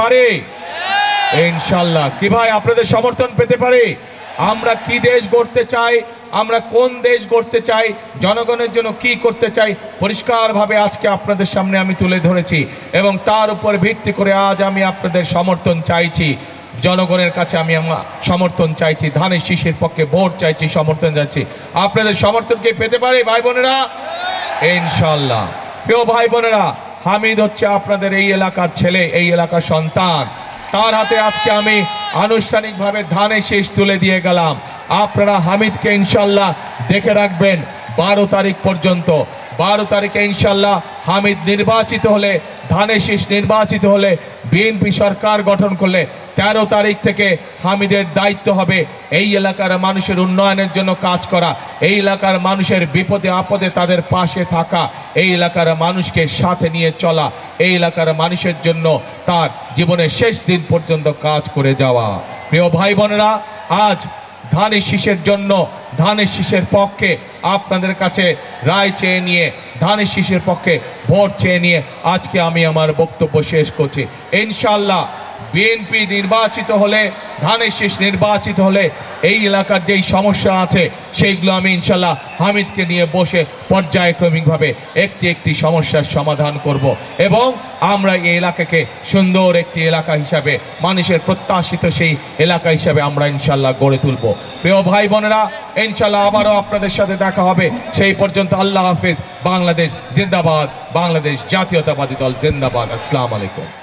পারে? ইনশাল্লাহ কি ভাই, আপনাদের সমর্থন পেতে পারে? আমরা কি দেশ গড়তে চাই? আমরা কোন দেশ গড়তে চাই? জনগণের জন্য কি করতে চাই? পরিষ্কারভাবে আজকে আপনাদের সামনে আমি তুলে ধরেছি এবং তার উপর ভিত্তি করে আজ আমি আপনাদের সমর্থন চাইছি। জনগণের কাছে আমি সমর্থন চাইছি, ধানের শীষের পক্ষে ভোট চাইছি, সমর্থন চাইছি। আপনাদের সমর্থন কি পেতে পারে, ভাই বোনেরা? ইনশাল্লাহ প্রিয় ভাই বোনেরা হামিদ হচ্ছে আপনাদের এই এলাকার ছেলে, এই এলাকার সন্তান। তার হাতে আজকে আমি আনুষ্ঠানিকভাবে ধানের শেষ তুলে দিয়ে গেলাম। আপনারা হামিদকে ইনশাল্লাহ দেখে রাখবেন বারো তারিখ পর্যন্ত। বারো তারিখে ইনশাল্লাহ হামিদ নির্বাচিত হলে ধানের শীষ নির্বাচিত হলে, বিএনপি সরকার গঠন করলে তেরো তারিখ থেকে হামিদের দায়িত্ব হবে। এই এলাকার মানুষের উন্নয়নের জন্য কাজ করা, এই এলাকার মানুষের বিপদে আপদে তাদের পাশে থাকা, এই এলাকার মানুষকে সাথে নিয়ে চলা, এই এলাকার মানুষের জন্য তার জীবনের শেষ দিন পর্যন্ত কাজ করে যাওয়া। প্রিয় ভাই বোনেরা, আজ ধানের শীষের জন্য ধানের শীষের পক্ষে আপনাদের কাছে রায় চেয়ে নিয়ে, ধানের শীষের পক্ষে ভোট চেয়ে নিয়ে আজকে আমি আমার বক্তব্য শেষ করছি। ইনশাল্লাহ বিএনপি নির্বাচিত হলে, ধানের শীষ নির্বাচিত হলে এই এলাকার যেই সমস্যা আছে, সেইগুলো আমি ইনশাল্লাহ হামিদকে নিয়ে বসে পর্যায়ক্রমিকভাবে একটি একটি সমস্যার সমাধান করব। এবং আমরা এই এলাকাকে সুন্দর একটি এলাকা হিসাবে, মানুষের প্রত্যাশিত সেই এলাকা হিসাবে আমরা ইনশাল্লাহ গড়ে তুলব। প্রিয় ভাই বোনেরা, ইনশাল্লাহ আবারও আপনাদের সাথে দেখা হবে। সেই পর্যন্ত আল্লাহ হাফেজ। বাংলাদেশ জিন্দাবাদ। বাংলাদেশ জাতীয়তাবাদী দল জিন্দাবাদ। আসসালাম আলাইকুম।